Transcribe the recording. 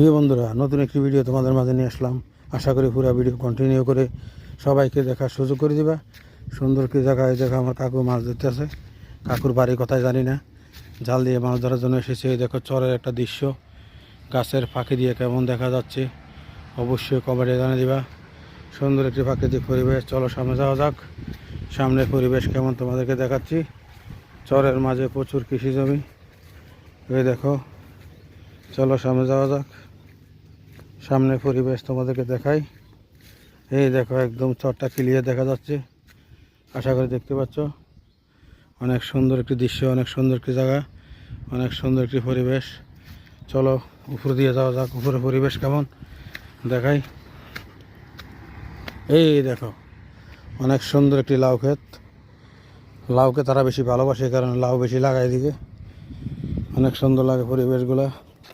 প্রিয় বন্ধুরা, নতুন একটি ভিডিও তোমাদের মাঝে নিয়ে আসলাম। আশা করি পুরো ভিডিও কন্টিনিউ করে সবাইকে দেখার সুযোগ করে দিবা। সুন্দর কি জায়গায় দেখো আমার কাকু মাছ ধরতে আছে। কাকুর বাড়ি কোথায় জানি না। জাল দিয়ে মাছ ধরার জন্য এসেছে। দেখো চরের একটা দৃশ্য। গাছের ফাঁকি দিয়ে কেমন দেখা যাচ্ছে, অবশ্যই কমেন্টে জানিয়ে দিবা। সুন্দর একটি প্রাকৃতিক পরিবেশ। চলো সামনে যাওয়া যাক। সামনের পরিবেশ কেমন তোমাদেরকে দেখাচ্ছি। চরের মাঝে প্রচুর কৃষি জমি। এই দেখো চলো সামনে যাওয়া যাক। সামনে পরিবেশ তোমাদেরকে দেখাই। এই দেখো একদম চরটা ক্লিয়ার দেখা যাচ্ছে। আশা করি দেখতে পাচ্ছ। অনেক সুন্দর একটি দৃশ্য, অনেক সুন্দর একটি জায়গা, অনেক সুন্দর একটি পরিবেশ। চলো উপর দিয়ে যাওয়া যাক উপরে পরিবেশ কেমন? দেখাই। এই দেখো, অনেক সুন্দর একটি লাউ ক্ষেত। লাউকে তারা বেশি ভালোবাসে, কারণ লাউ বেশি লাগায় দিকে অনেক সুন্দর লাগে পরিবেশগুলা।